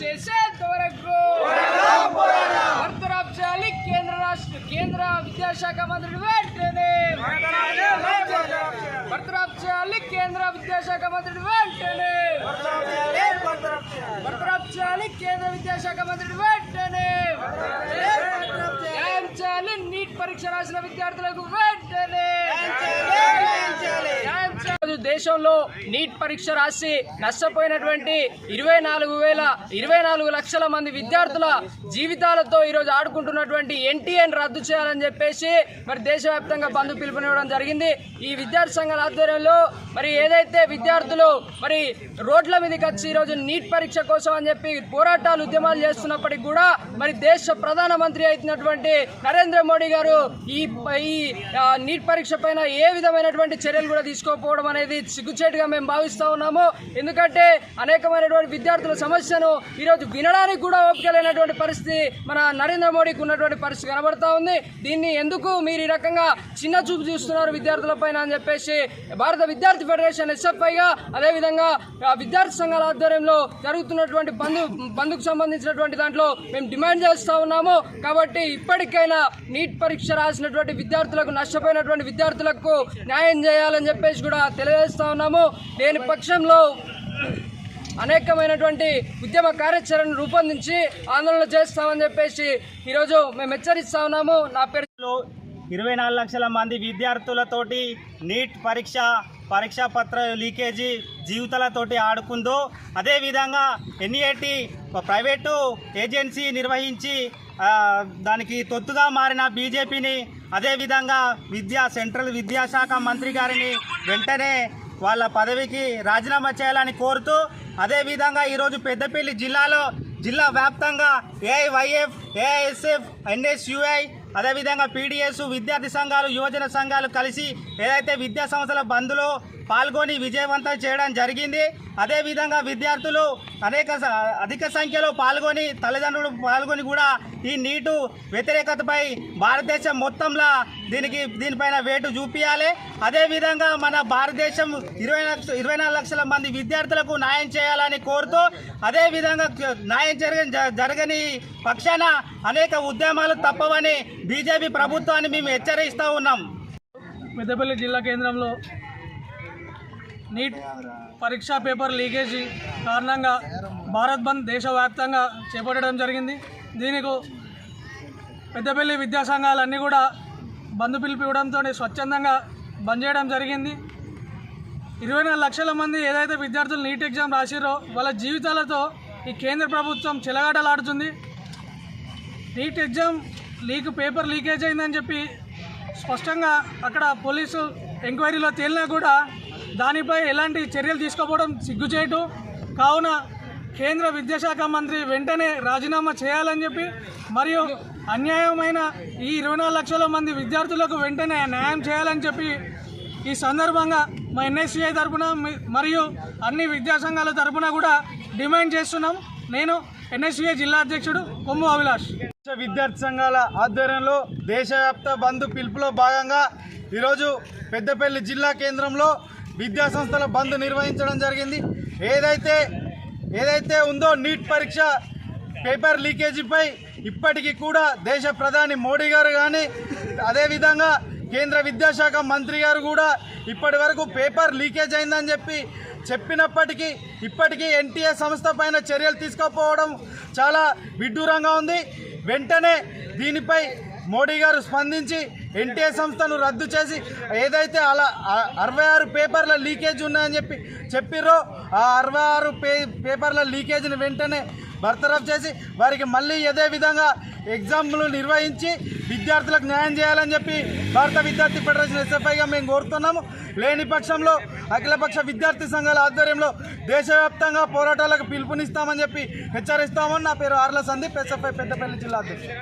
చేసేంత వరకు బర్తరాఫ్ చేయాలి కేంద్ర రాష్ట్ర కేంద్ర విద్యాశాఖ మంత్రుడు వెంటనే. బర్తరాఫ్ చేయాలి కేంద్ర విద్యాశాఖ మంత్రుడు వెంటనే. బర్తరాఫ్ చేయాలి కేంద్ర విద్యాశాఖ మంత్రుడు వెంటనే. చేయాలి నీట్ పరీక్ష రాసిన విద్యార్థులకు వెంటనే. దేశంలో నీట్ పరీక్ష రాసి నష్టపోయినటువంటి ఇరవై నాలుగు వేల ఇరవై నాలుగు లక్షల మంది విద్యార్థుల జీవితాలతో ఈరోజు ఆడుకుంటున్నటువంటి ఎన్టీఎన్ రద్దు చేయాలని చెప్పేసి మరి దేశవ్యాప్తంగా బంధు పిలుపునివ్వడం జరిగింది. ఈ విద్యార్థి సంఘాల ఆధ్వర్యంలో మరి ఏదైతే విద్యార్థులు మరి రోడ్ల మీదకి వచ్చి ఈరోజు నీట్ పరీక్ష కోసం అని చెప్పి పోరాటాలు ఉద్యమాలు చేస్తున్నప్పటికీ కూడా మరి దేశ ప్రధానమంత్రి అయినటువంటి నరేంద్ర మోడీ గారు ఈ ఈ నీట్ పరీక్ష పైన ఏ విధమైనటువంటి చర్యలు కూడా తీసుకోకపోవడం అనేది సిగ్గుచేటుగా మేము భావిస్తా ఉన్నాము. ఎందుకంటే అనేకమైనటువంటి విద్యార్థుల సమస్యను ఈరోజు వినడానికి కూడా ఓపిక లేనటువంటి పరిస్థితి మన నరేంద్ర మోడీకి ఉన్నటువంటి పరిస్థితి కనబడతా ఉంది. దీన్ని ఎందుకు మీరు ఈ రకంగా చిన్న చూపు చూస్తున్నారు విద్యార్థుల పైన అని చెప్పేసి భారత విద్యార్థి ఫెడరేషన్ ఎస్ఎఫ్ఐగా అదేవిధంగా విద్యార్థి సంఘాల ఆధ్వర్యంలో జరుగుతున్నటువంటి బంధు బంధుకు సంబంధించినటువంటి దాంట్లో మేము డిమాండ్ చేస్తూ ఉన్నాము. కాబట్టి ఇప్పటికైనా నీట్ పరీక్ష రాసినటువంటి విద్యార్థులకు నష్టపోయినటువంటి విద్యార్థులకు న్యాయం చేయాలని చెప్పేసి కూడా తెలియజేస్తా ఉన్నాము. దేని పక్షంలో అనేకమైనటువంటి ఉద్యమ కార్యాచరణను రూపొందించి ఆందోళన చేస్తామని చెప్పేసి ఈరోజు మేము హెచ్చరిస్తా ఉన్నాము. నా పేరులో ఇరవై నాలుగు లక్షల మంది విద్యార్థులతోటి నీట్ పరీక్ష పరీక్షా పత్ర లీకేజీ జీవితాలతోటి ఆడుకుందో అదేవిధంగా ఎన్ఈఏటి ప్రైవేటు ఏజెన్సీ నిర్వహించి దానికి తొత్తుగా మారిన బీజేపీని అదేవిధంగా విద్యా సెంట్రల్ విద్యాశాఖ మంత్రి గారిని వెంటనే వాళ్ళ పదవికి రాజీనామా చేయాలని కోరుతూ అదేవిధంగా ఈరోజు పెద్దపల్లి జిల్లాలో జిల్లా వ్యాప్తంగా ఏఐవైఎఫ్ ఏఐఎస్ఎఫ్ ఎన్ఎస్యుఐ అదేవిధంగా పీడిఎస్ విద్యార్థి సంఘాలు యువజన సంఘాలు కలిసి ఏదైతే విద్యా సంస్థల బంద్లో పాల్గొని విజయవంతం చేయడం జరిగింది. అదేవిధంగా విద్యార్థులు అనేక అధిక సంఖ్యలో పాల్గొని తల్లిదండ్రులు పాల్గొని కూడా ఈ నీటు వ్యతిరేకతపై భారతదేశం మొత్తంలో దీనికి దీనిపైన వేటు చూపించాలి అదేవిధంగా మన భారతదేశం ఇరవై లక్ష ఇరవై నాలుగు లక్షల మంది విద్యార్థులకు న్యాయం చేయాలని కోరుతూ అదేవిధంగా న్యాయం జరగని జ- జరగని పక్షాన అనేక ఉద్యమాలు తప్పవని బీజేపీ ప్రభుత్వాన్ని మేము హెచ్చరిస్తూ ఉన్నాం. పెద్దపల్లి జిల్లా కేంద్రంలో నీట్ పరీక్షా పేపర్ లీకేజీ కారణంగా భారత్ బంద్ దేశవ్యాప్తంగా చేపట్టడం జరిగింది. దీనికి పెద్దపల్లి విద్యా సంఘాలన్నీ కూడా బంద్ పిలుపు స్వచ్ఛందంగా బంద్ చేయడం జరిగింది. ఇరవై నాలుగు లక్షల మంది ఏదైతే విద్యార్థులు నీట్ ఎగ్జామ్ రాసిరో వాళ్ళ జీవితాలతో ఈ కేంద్ర ప్రభుత్వం చెలగాటలాడుతుంది. NEET exam leak paper leakage అయిందని చెప్పి స్పష్టంగా అక్కడ పోలీసు ఎంక్వైరీలో తేలినా కూడా దానిపై ఎలాంటి చర్యలు తీసుకోకపోవడం సిగ్గుచేటు. కావున కేంద్ర విద్యాశాఖ మంత్రి వెంటనే రాజీనామా చేయాలని చెప్పి మరియు అన్యాయమైన ఈ ఇరవై నాలుగు లక్షల మంది విద్యార్థులకు వెంటనే న్యాయం చేయాలని చెప్పి ఈ సందర్భంగా మా ఎన్ఎస్సిఐ తరఫున మరియు అన్ని విద్యాసంఘాల తరఫున తరపున కూడా డిమాండ్ చేస్తున్నాం. నేను ఎన్ఎస్సిఐ జిల్లా అధ్యక్షుడు కొమ్ము అభిలాష్. విద్యార్థి సంఘాల ఆధ్వర్యంలో దేశవ్యాప్త బంధు పిలుపులో భాగంగా ఈరోజు పెద్దపల్లి జిల్లా కేంద్రంలో విద్యా సంస్థల బంద్ నిర్వహించడం జరిగింది. ఏదైతే ఏదైతే ఉందో నీట్ పరీక్ష పేపర్ లీకేజీపై ఇప్పటికీ కూడా దేశ ప్రధాని మోడీ గారు కానీ అదేవిధంగా కేంద్ర విద్యాశాఖ మంత్రి గారు కూడా ఇప్పటి వరకు పేపర్ లీకేజ్ అయిందని చెప్పి చెప్పినప్పటికీ ఇప్పటికీ ఎన్టీఏ సంస్థ పైన చర్యలు తీసుకోకపోవడం చాలా విడ్డూరంగా ఉంది. వెంటనే దీనిపై మోడీ గారు స్పందించి ఎన్టీఏ సంస్థను రద్దు చేసి ఏదైతే అలా అరవై ఆరు పేపర్ల లీకేజ్ ఉన్నాయని చెప్పి చెప్పిర్రో ఆ అరవై ఆరు పే పేపర్ల లీకేజ్ని వెంటనే బర్తరఫ్ చేసి వారికి మళ్ళీ అదే విధంగా ఎగ్జామ్లు నిర్వహించి విద్యార్థులకు న్యాయం చేయాలని చెప్పి భారత విద్యార్థి ఫెడరేషన్ ఎస్ఎఫ్ఐగా మేము కోరుతున్నాము. లేని పక్షంలో అఖిలపక్ష విద్యార్థి సంఘాల ఆధ్వర్యంలో దేశవ్యాప్తంగా పోరాటాలకు పిలుపునిస్తామని చెప్పి హెచ్చరిస్తామని నా పేరు ఆర్ల సందీప్ ఎస్ఎఫ్ఐ పెద్దపల్లి జిల్లా అధ్యక్షుడు.